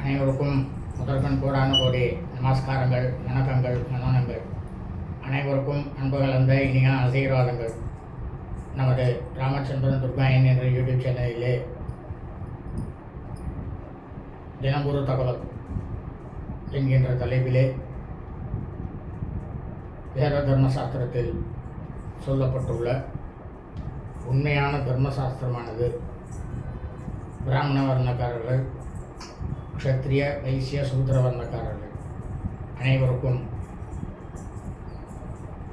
அனைவருக்கும் முதற்கண் கூடான கோடி நமஸ்காரங்கள் வணக்கங்கள் மனோனங்கள் அனைவருக்கும் அன்பு கலந்த இனிய ஆசீர்வாதங்கள். நமது ராமச்சந்திரன் துர்காயன் என்ற யூடியூப் சேனலிலே தினம்புரு தகவல் என்கின்ற தலைப்பிலே வேத தர்மசாஸ்திரத்தில் சொல்லப்பட்டுள்ள உண்மையான தர்மசாஸ்திரமானது பிராமண வர்ணக்காரர்கள் க்ஷத்ரிய வைசிய சூத்திரவர்ணக்காரர்கள் அனைவருக்கும்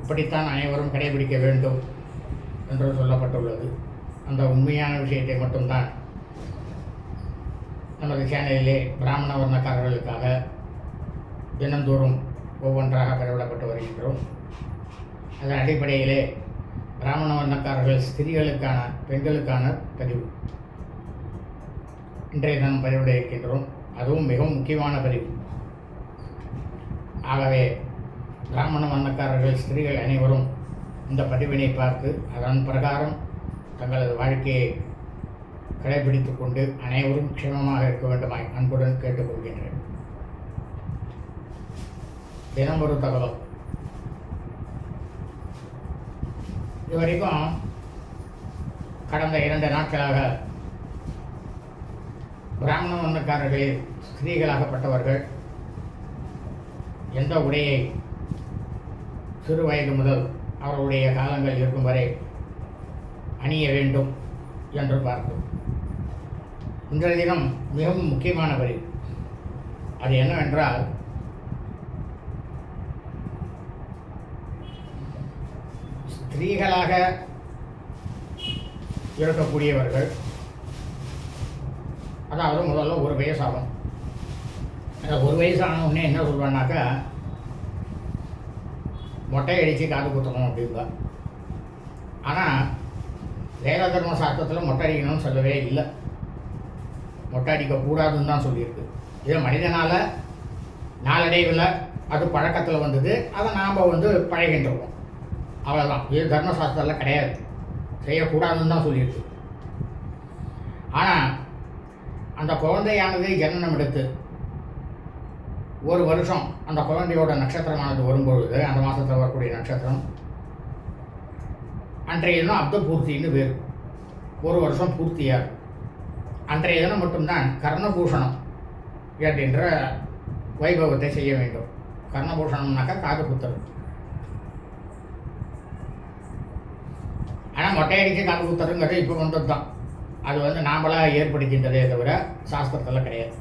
இப்படித்தான் அனைவரும் கடைபிடிக்க வேண்டும் என்று சொல்லப்பட்டுள்ளது. அந்த உண்மையான விஷயத்தை மட்டும்தான் நமது சேனலிலே பிராமண வர்ணக்காரர்களுக்காக தினந்தோறும் ஒவ்வொன்றாக பதிவிடப்பட்டு வருகின்றோம். அதன் அடிப்படையிலே பிராமண வர்ணக்காரர்கள் ஸ்திரீகளுக்கான பெண்களுக்கான பதிவு இன்றைய நாம் பதிவிட இருக்கின்றோம். அதுவும் மிகவும் முக்கியமான பதிவு. ஆகவே பிராமண வண்ணக்காரர்கள் ஸ்திரீகள் அனைவரும் இந்த பதிவினை பார்த்து அதன் பிரகாரம் தங்களது வாழ்க்கையை கடைபிடித்து கொண்டு அனைவரும் க்ஷேமமாக இருக்க வேண்டுமாய் அன்புடன் கேட்டுக்கொள்கின்றேன். தினம் ஒரு தகவல். இதுவரைக்கும் கடந்த இரண்டு நாட்களாக பிராமண வண்ணக்காரர்களில் ஸ்திரீகளாகப்பட்டவர்கள் எந்த உடையை சிறு வயது முதல் அவர்களுடைய காலங்கள் இருக்கும் வரை அணிய வேண்டும் என்று பார்த்தோம். இன்றைய தினம் மிகவும் முக்கியமான வரி அது என்னவென்றால் ஸ்திரீகளாக இருக்கக்கூடியவர்கள் அதாவது முதல்ல ஒரு வயசாகும். அந்த ஒரு வயசான உடனே என்ன சொல்லுவேன்னாக்கா மொட்டை அடித்து காது குத்தணும் அப்படின்பா ஆனால் வேத தர்ம சாஸ்திரத்தில் மொட்டை அடிக்கணும்னு சொல்லவே இல்லை. மொட்டை அடிக்கக்கூடாதுன்னு தான் சொல்லியிருக்கு. இது மனிதனால் நாளடைவில் அது பழக்கத்தில் வந்தது. அதை நாம் வந்து பழகின்றோம். அவ்வளோதான் இது தர்மசாஸ்திரத்தில் கிடையாது. செய்யக்கூடாதுன்னு தான் சொல்லியிருக்கு ஆனால் அந்த குழந்தையானது ஜனனம் எடுத்து ஒரு வருஷம் அந்த குழந்தையோட நட்சத்திரமானது வரும்பொழுது அந்த மாதத்தில் வரக்கூடிய நட்சத்திரம் அன்றைய தினம் அப்த பூர்த்தின்னு பேர். ஒரு வருஷம் பூர்த்தியாகும் அன்றைய தினம் மட்டும்தான் கர்ணபூஷணம் என்கின்ற வைபவத்தை செய்ய வேண்டும். கர்ணபூஷணம்னாக்கா காது குத்துறது. ஆனால் மொட்டையடிக்க காது குத்துறதுங்கிறது இப்போ வந்தது தான் அது வந்து நாமளாக ஏற்படுகின்றதே தவிர சாஸ்திரத்தில் கிடையாது.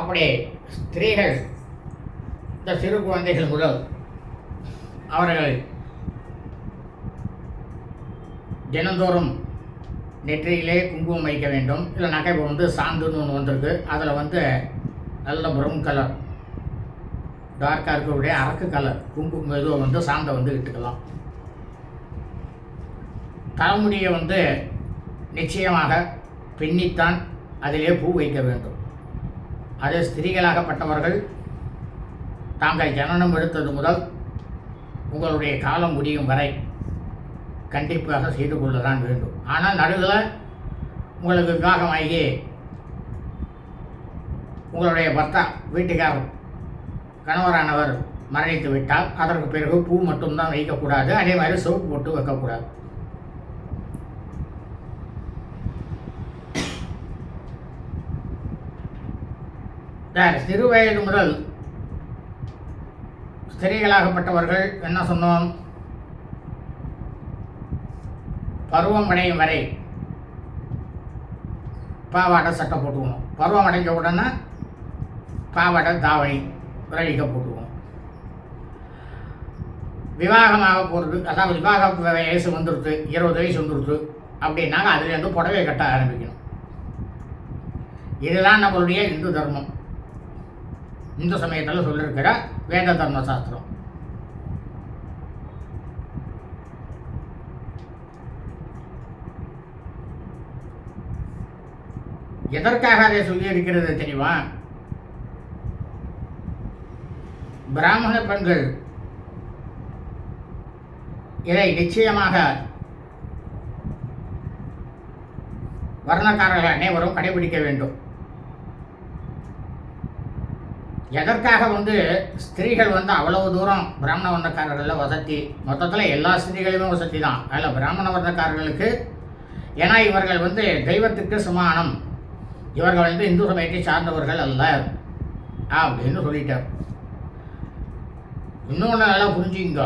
அப்படி ஸ்திரீகள் இந்த சிறு குழந்தைகள் முதல் அவர்கள் தினந்தோறும் நெற்றியிலே குங்குமம் வைக்க வேண்டும். இல்லை நகை வந்து சாந்துன்னு ஒன்று வந்திருக்கு. அதில் வந்து நல்ல ப்ரௌன் கலர் டார்க்காக இருக்கக்கூடிய அரக்கு கலர் குங்குமம் இதுவை வந்து சாந்தை வந்து இட்டுக்கலாம் தலைமுடியை வந்து நிச்சயமாக பின்னித்தான் அதிலே பூ வைக்க வேண்டும். அது ஸ்திரீகளாகப்பட்டவர்கள் தாங்கள் ஜனனம் எடுத்தது முதல் உங்களுடைய காலம் முடியும் வரை கண்டிப்பாக செய்து கொள்ளதான் வேண்டும். ஆனால் நடுவில் உங்களுக்கு விவாகமாகி உங்களுடைய பர்த்தா வீட்டுக்காரர் கணவரானவர் மரணித்து விட்டால் அதற்கு பிறகு பூ மட்டும்தான் வைக்கக்கூடாது அதே மாதிரி சோப்பு போட்டு வைக்கக்கூடாது. வேறு சிறு வயது முதல் ஸ்திரீகளாகப்பட்டவர்கள் என்ன சொன்னோம்? பருவம் அடையும் வரை பாவாடை சட்டை போட்டுக்கணும். பருவம் அடைஞ்ச உடனே பாவாடை தாவணி. விரலிக்க போட்டுருவோம் விவாகமாக போகிறது அதாவது விவாக வயசு வந்துடுது இருபது வயசு வந்துடுது அப்படின்னாங்க அதுலேருந்து புடவை கட்ட ஆரம்பிக்கணும். இதுதான் நம்மளுடைய இந்து தர்மம். இந்து சமயத்தில் சொல்லியிருக்கிற வேத தர்ம சாஸ்திரம். எதற்காக அதை சொல்லி இருக்கிறது தெரியுமா? பிராமண பெண்கள். இதை நிச்சயமாக வர்ணக்காரர்கள் அனைவரும் கடைபிடிக்க வேண்டும். எதற்காக வந்து ஸ்திரீகள் வந்து அவ்வளவு தூரம் பிராமண வர்ணக்காரர்களில் வசதி மொத்தத்தில் எல்லா ஸ்திரீகளுமே வசதி தான் அதில் பிராமண வர்ணக்காரர்களுக்கு ஏன்னா இவர்கள் வந்து தெய்வத்துக்கு சமானம். இவர்கள் வந்து இந்து சமயத்தை சார்ந்தவர்கள் அல்ல அப்படின்னு சொல்லிட்டார். இன்னொன்று நல்லா புரிஞ்சுங்க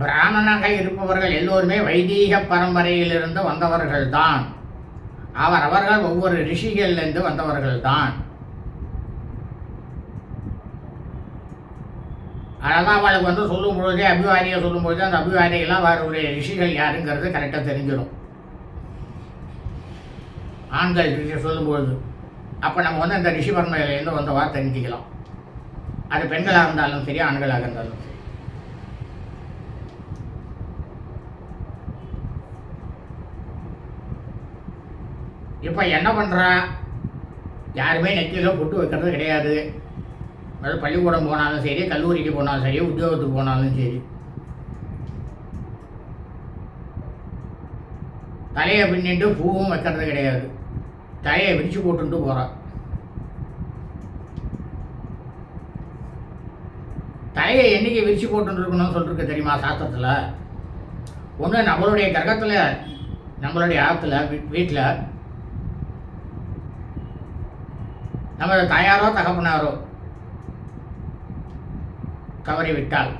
பிராமணாக இருப்பவர்கள் எல்லோருமே வைதீக பரம்பரையிலிருந்து வந்தவர்கள் தான் அவர் அவர்கள் ஒவ்வொரு ரிஷிகள்லேருந்து வந்தவர்கள் தான் அதான் அவளுக்கு வந்து சொல்லும் பொழுதே அபிவாரியை சொல்லும் பொழுது அந்த அபிவாரியெல்லாம் அவருடைய ரிஷிகள் யாருங்கிறது கரெக்டாக தெரிஞ்சிடும் ஆண்கள் ரிஷி சொல்லும்பொழுது அப்போ நம்ம வந்து அந்த ரிஷி பரம்பரையிலேருந்து வந்தவா தெரிஞ்சுக்கலாம். அது பெண்களாக இருந்தாலும் சரி ஆண்களாக இருந்தாலும் சரி. இப்போ என்ன பண்ணுறா யாருமே நெத்தியில் பொட்டு வைக்கிறது கிடையாது. அதாவது பள்ளிக்கூடம் போனாலும் சரி கல்லூரிக்கு போனாலும் சரி உத்தியோகத்துக்கு போனாலும் சரி. தலையை பின்னிட்டு பூவும் வைக்கிறது கிடையாது. தலையை விரிச்சு போட்டுட்டு போகிறான் தலையை என்னைக்கு விரிச்சு போட்டுருக்கணும்னு இருக்கணும்னு சொல்லிருக்கு தெரியுமா சாஸ்திரத்தில்? ஒன்று நம்மளுடைய கிரகத்தில் நம்மளுடைய ஆற்றுல வீட்டில் நமது தாயாரோ தகப்பனாரோ தவறிவிட்டால்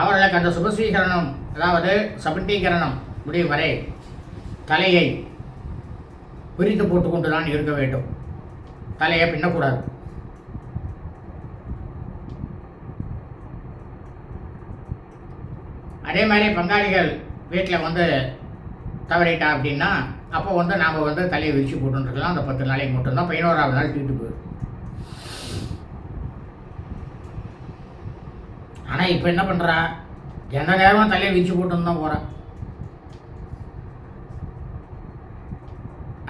அவர்களுக்கு அந்த சுபஸ்வீகரணம் அதாவது சபண்டீகரணம் முடியும் வரை தலையை பிரித்து போட்டுக்கொண்டு தான் இருக்க வேண்டும். தலையை பின்னக்கூடாது. அதே மாதிரி பங்காளிகள் வீட்டில் வந்து தவறிட்டா அப்படின்னா அப்போ வந்து நாம் வந்து தலையை விரிச்சு போட்டுருக்கலாம் அந்த பத்து நாளைக்கு மட்டும்தான் பதினோராவது நாள் தீட்டு போயிடும். ஆனால் இப்போ என்ன பண்ணுறா எந்த நேரமும் தலையை விரிச்சு போட்டுன்னு தான் போகிறா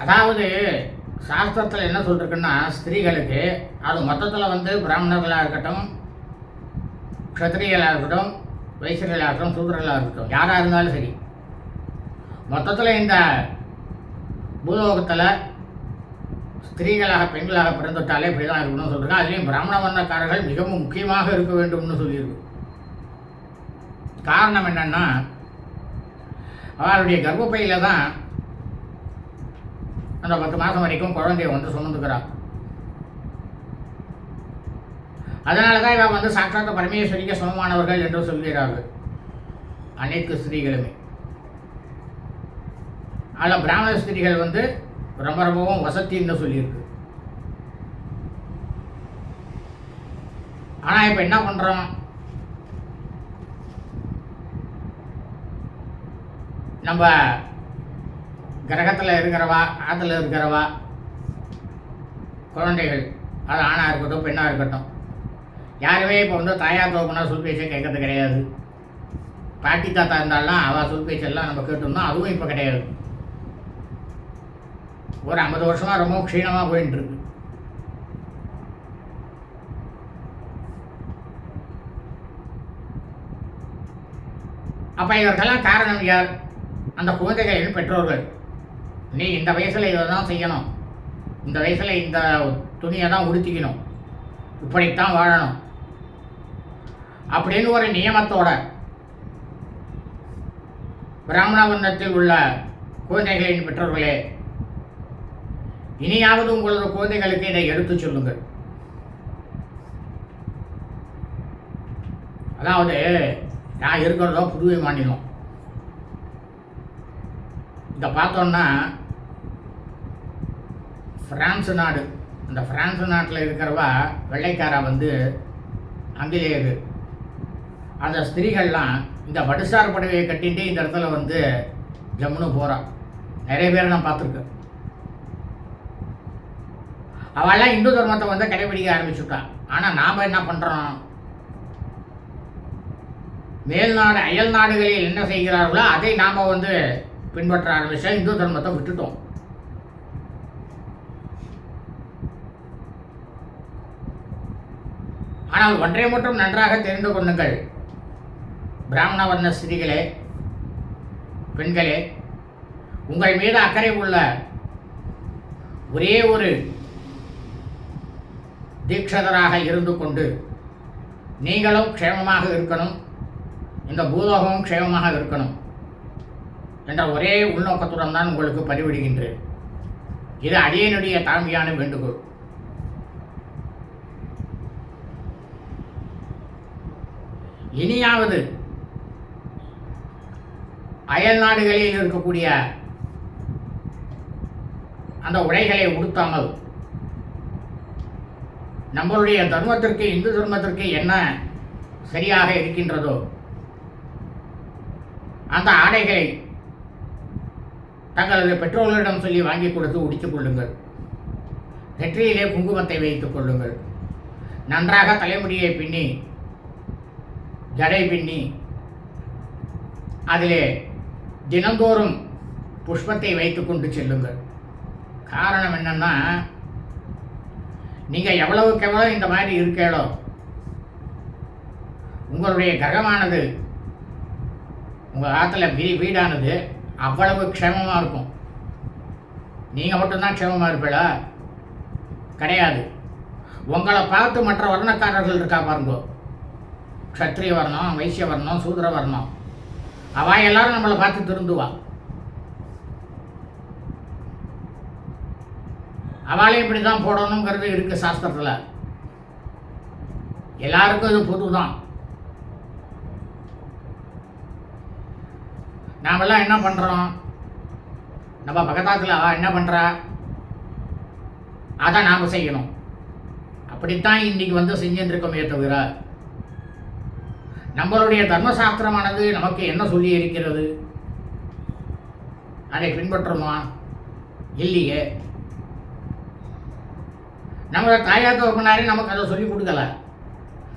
அதாவது சாஸ்திரத்தில் என்ன சொல்லிருக்குன்னா ஸ்திரீகளுக்கு அது மொத்தத்தில் வந்து பிராமணர்களாக இருக்கட்டும் க்ஷத்திரியர்களாக இருக்கட்டும் வைசர்களாக இருக்கட்டும் சூதர்களாக இருக்கட்டும் யாராக இருந்தாலும் சரி மொத்தத்தில் இந்த பூலோகத்தில் ஸ்திரீகளாக பெண்களாக பிறந்துவிட்டாலே இப்படி தான் இருக்கணும்னு சொல்லிருக்காங்க அதுலேயும் பிராமண வர்ணக்காரர்கள் மிகவும் முக்கியமாக இருக்க வேண்டும்னு சொல்லியிருக்கு. காரணம் என்னென்னா அவளுடைய கர்ப்பப்பையில் தான் அந்த பத்து மாதம் வரைக்கும் குழந்தைய வந்து சுமந்துக்கிறாள். அதனால தான் இவன் வந்து சாட்சாத்த பரமேஸ்வரிக்கு சமமானவர்கள் என்று சொல்கிறார்கள். அனைத்து ஸ்திரீகளுமே. அதில் பிராமண ஸ்திரீகள் வந்து ரொம்ப ரொம்பவும் வசத்தின்னு சொல்லியிருக்கு. ஆனால் இப்போ என்ன பண்ணுறோம் நம்ம கிரகத்தில் இருக்கிறவா ஆற்றுல இருக்கிறவா குழந்தைகள் அது ஆணாக இருக்கட்டும் பெண்ணாக இருக்கட்டும் யாருமே இப்போ வந்து தாயார் தோப்புனா சொல் பேச்சே கேட்கறது கிடையாது. பாட்டி தாத்தா இருந்தாலும் அவள் சொல் பேச்செல்லாம் நம்ம கேட்டோம்னா அதுவும் இப்போ கிடையாது. ஒரு ஐம்பது வருஷமாக ரொம்ப க்ஷீணமாக போயின்னு இருக்கு அப்போ இதற்கெல்லாம் காரணம் யார்? அந்த குழந்தைகளின் பெற்றோர்கள். நீ இந்த வயசில் இதை தான் செய்யணும். இந்த வயசில் இந்த துணியை தான் உடுத்திக்கணும். இப்படித்தான் வாழணும். அப்படின்னு ஒரு நியமத்தோட பிராமணவந்தத்தில் உள்ள குழந்தைகளின் பெற்றோர்களே இனியாவது உங்களது குழந்தைகளுக்கு இதை எடுத்துச் சொல்லுங்கள். அதாவது நான் இருக்கிறதோ புதுவை மாநிலம். இதை பார்த்தோன்னா பிரான்ஸ் நாடு. இந்த பிரான்ஸ் நாட்டில் இருக்கிறவா வெள்ளைக்காரா வந்து ஆங்கிலேயர். அந்த ஸ்திரீகள்லாம் இந்த வடுசார் புடவையை கட்டிட்டு இந்த இடத்துல வந்து ஜம்முன்னு போகிறான் நிறைய பேரை நான் பார்த்துருக்கேன். அவெல்லாம் இந்து தர்மத்தை வந்து கடைபிடிக்க ஆரம்பிச்சுட்டான் ஆனால் நாம் என்ன பண்ணுறோம் மேல்நாடு அயல் நாடுகளில் என்ன செய்கிறார்களோ அதை நாம் வந்து பின்பற்ற ஆரம்பித்தோம் இந்து தர்மத்தை விட்டுட்டோம். ஆனால் ஒன்றை மட்டும் நன்றாக தெரிந்து கொள்ளுங்கள். பிராமண வர்ண ஸ்திரீகளே பெண்களே உங்கள் மீது அக்கறை உள்ள ஒரே ஒரு தீட்சதராக இருந்து கொண்டு நீங்களும் க்ஷேமமாக இருக்கணும் இந்த பூலோகமும் க்ஷேமமாக இருக்கணும் என்ற ஒரே உள்நோக்கத்துடன் தான் உங்களுக்கு பதிவிடுகின்றேன். இது அடியனுடைய தாழ்மையான வேண்டுகோள். இனியாவது அயல் நாடுகளில் இருக்கக்கூடிய அந்த உடைகளை உடுத்தாமல் நம்மளுடைய தர்மத்திற்கு இந்து தர்மத்திற்கு என்ன சரியாக இருக்கின்றதோ அந்த ஆடைகளை தங்களது பெற்றோர்களிடம் சொல்லி வாங்கி கொடுத்து உடித்துக் கொள்ளுங்கள். நெற்றியிலே குங்குமத்தை வைத்துக் கொள்ளுங்கள். நன்றாக தலைமுடியை பின்னி ஜடை பின்னி அதிலே தினந்தோறும் புஷ்பத்தை வைத்து கொண்டு செல்லுங்கள். காரணம் என்னென்னா நீங்கள் எவ்வளவுக்கு எவ்வளோ இந்த மாதிரி இருக்கீங்களோ உங்களுடைய கிரகமானது உங்கள் ஆற்றுல வீ வீடானது அவ்வளவு க்ஷேமமாக இருக்கும். நீங்கள் மட்டும்தான் க்ஷேமமாக இருப்பீளா கிடையாது. உங்களை பார்த்து மற்ற வர்ணக்காரர்கள் இருக்கா பாருங்கோ. க்ஷத்ரிய வர்ணம் வைசிய வர்ணம் சூத்திர வர்ணம். அவா எல்லாரும் நம்மளை பார்த்து திருந்துவா. அவளே இப்படி தான் போடணுங்கிறது இருக்குது சாஸ்திரத்தில். எல்லாருக்கும் இது பொது தான் நாமெல்லாம் என்ன பண்ணுறோம் நம்ம பக்கத்தாத்தில் அவள் என்ன பண்ணுறா அதை நாம் செய்யணும். அப்படித்தான் இன்றைக்கி வந்து செஞ்சுட்டு இருக்கோமே தவிர நம்மளுடைய தர்மசாஸ்திரமானது நமக்கு என்ன சொல்லி இருக்கிறது அதை பின்பற்றுமா? இல்லையே. நம்ம தாயா தோப்பினாரே நமக்கு அதை சொல்லி கொடுக்கல.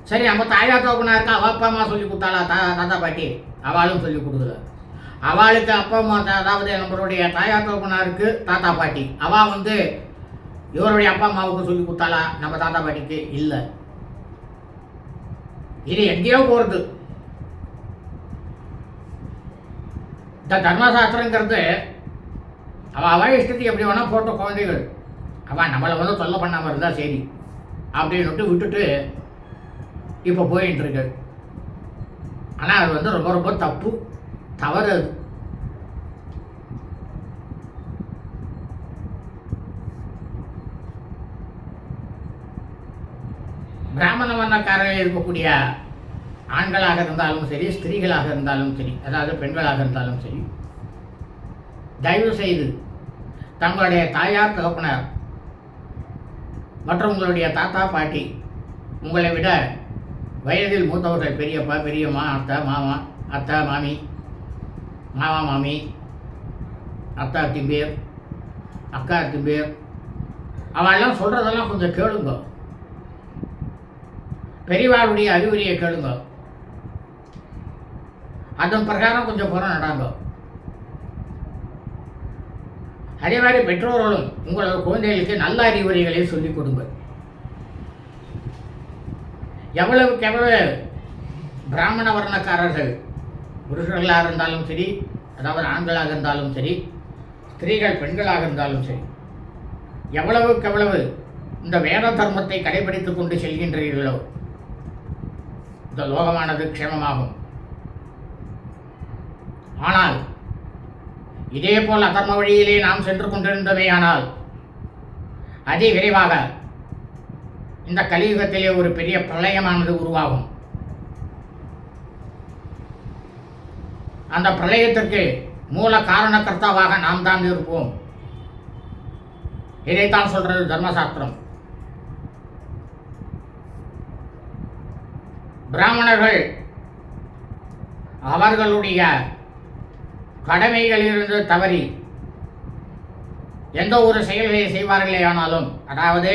சரி நம்ம தாயா தோப்பினாருக்கு அவள் அப்பா அம்மா சொல்லி கொடுத்தாளா? தா தாத்தா பாட்டி அவளும் சொல்லி கொடுக்கல. அவளுக்கு அப்பா அம்மா தா- அதாவது நம்மளுடைய தாயா தோப்பினாருக்கு தாத்தா பாட்டி அவள் வந்து இவருடைய அப்பா அம்மாவுக்கு சொல்லி கொடுத்தாளா? நம்ம தாத்தா பாட்டிக்கு இல்லை. இது எங்கேயோ போகிறது இந்த தர்மசாஸ்திரங்கிறது அவள் அவள் இஷ்டத்துக்கு எப்படி வேணால் போட்ட குழந்தைகள். அவன் நம்மளை வந்து தொல்லை பண்ணாமல் இருந்தால் சரி. அப்படின்னுட்டு விட்டுட்டு இப்போ போயின்ட்டுருக்கு ஆனால் அது வந்து ரொம்ப ரொம்ப தப்பு. தவறு அது. பிராமண வண்ணக்காரர்கள் இருக்கக்கூடிய ஆண்களாக இருந்தாலும் சரி ஸ்திரீகளாக இருந்தாலும் சரி அதாவது பெண்களாக இருந்தாலும் சரி தயவு செய்து தங்களுடைய தாயார் தகப்பனார் மற்றும் உங்களுடைய தாத்தா பாட்டி உங்களை விட வயதில் மூத்தவர்கள் பெரியப்பா பெரியம்மா அத்தை மாமா அத்தை மாமி மாமா மாமி அத்தா திம்பேர் அக்கா திம்பேர் அவெல்லாம் சொல்கிறதெல்லாம் கொஞ்சம் கேளுங்க. பெரியவாளுடைய அறிவுரையை கேளுங்க. அதன் பிரகாரம் கொஞ்சம் புறம் நடாங்க. அதே மாதிரி பெற்றோர்களும் உங்களோட குழந்தைகளுக்கு நல்ல அறிவுரைகளை சொல்லிக் கொடுங்க. எவ்வளவுக்கு எவ்வளவு பிராமண வர்ணக்காரர்கள் புருஷர்களாக இருந்தாலும் சரி அதாவது ஆண்களாக இருந்தாலும் சரி ஸ்திரீகள் பெண்களாக இருந்தாலும் சரி எவ்வளவுக்கு எவ்வளவு இந்த வேத தர்மத்தை கடைபிடித்துக் கொண்டு செல்கின்றீர்களோ இந்த லோகமானது க்ஷேமமாகும். ஆனால் இதே போல் அதர்ம வழியிலே நாம் சென்று கொண்டிருந்தவையானால் அதி விரைவாக இந்த கலியுகத்திலே ஒரு பெரிய பிரளயமானது உருவாகும். அந்த பிரளயத்திற்கு மூல காரணக்கர்த்தாவாக நாம் தான் இருப்போம். இதைத்தான் சொல்றது தர்மசாஸ்திரம். பிராமணர்கள் அவர்களுடைய கடமைகளிலிருந்து தவறி எந்த ஒரு செயல்களை செய்வார்களே ஆனாலும் அதாவது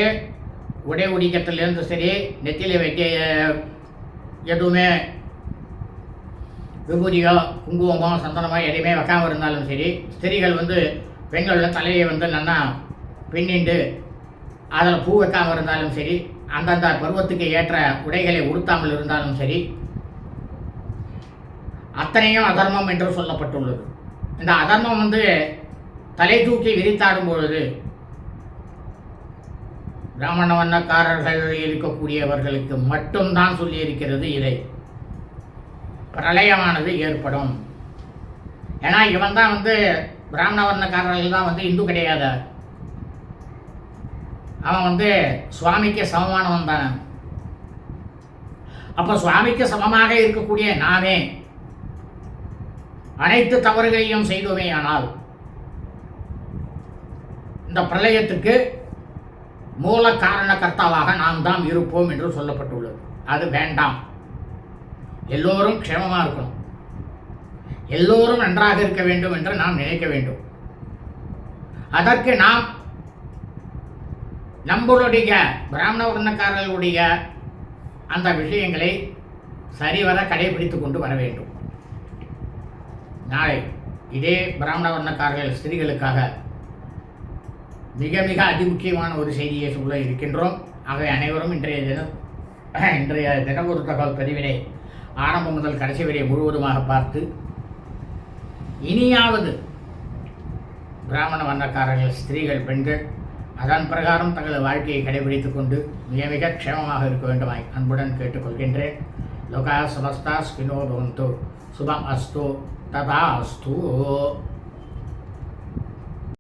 உடை உடிக்கத்திலிருந்து சரி நெத்தியில் வைக்க எதுவுமே விபூதியோ குங்குமமோ சந்தனமோ எதையுமே வைக்காமல் இருந்தாலும் சரி ஸ்திரீகள் வந்து பெண்களோட தலையை வந்து நல்லா பின்னிண்டு அதில் பூ வைக்காமல் இருந்தாலும் சரி அந்தந்த பருவத்துக்கு ஏற்ற உடைகளை உடுத்தாமல் இருந்தாலும் சரி அத்தனையும் அதர்மம் என்று சொல்லப்பட்டுள்ளது. இந்த அதர்மம் வந்து தலை தூக்கி விரித்தாடும் பொழுது பிராமண வண்ணக்காரர்கள் இருக்கக்கூடியவர்களுக்கு மட்டும்தான் சொல்லியிருக்கிறது இதை. பிரளயமானது ஏற்படும். ஏன்னா இவன் தான் வந்து பிராமண வர்ணக்காரர்கள் தான் வந்து இந்து கிடையாது அவன் வந்து சுவாமிக்கு சமமானவன் தானே. அப்போ சுவாமிக்கு சமமாக இருக்கக்கூடிய நானே அனைத்து தவறுகளையும் செய்துமே ஆனால் இந்த பிரளயத்துக்கு மூல காரண கர்த்தாவாக நாம் தான் இருப்போம் என்று சொல்லப்பட்டுள்ளது. அது வேண்டாம். எல்லோரும் க்ஷேமமாக இருக்கணும். எல்லோரும் நன்றாக இருக்க வேண்டும் என்று நாம் நினைக்க வேண்டும். அதற்கு நாம் நம்மளுடைய பிராமண வர்ணக்காரர்களுடைய அந்த விஷயங்களை சரிவர கடைபிடித்து கொண்டு வர வேண்டும். நாளை இதே பிராமண வர்ணக்காரர்கள் ஸ்திரீகளுக்காக மிக மிக அதி முக்கியமான ஒரு செய்தியை சொல்ல இருக்கின்றோம். ஆகவே அனைவரும் இன்றைய தினம் இன்றைய தினம் ஒரு தகவல் பதிவினை ஆரம்பம் முதல் கடைசி வரை முழுவதுமாக பார்த்து இனியாவது பிராமண வண்ணக்காரர்கள் ஸ்திரீகள் பெண்கள் அதன் பிரகாரம் தங்களது வாழ்க்கையை கடைபிடித்துக் கொண்டு மிக மிக க்ஷேமமாக இருக்க வேண்டுமாய் அன்புடன் கேட்டுக்கொள்கின்றேன். லோகா சமஸ்தா ஸ்கினோ பவந்தோ. சுபம் அஸ்தோ. ததா அஸ்தூ.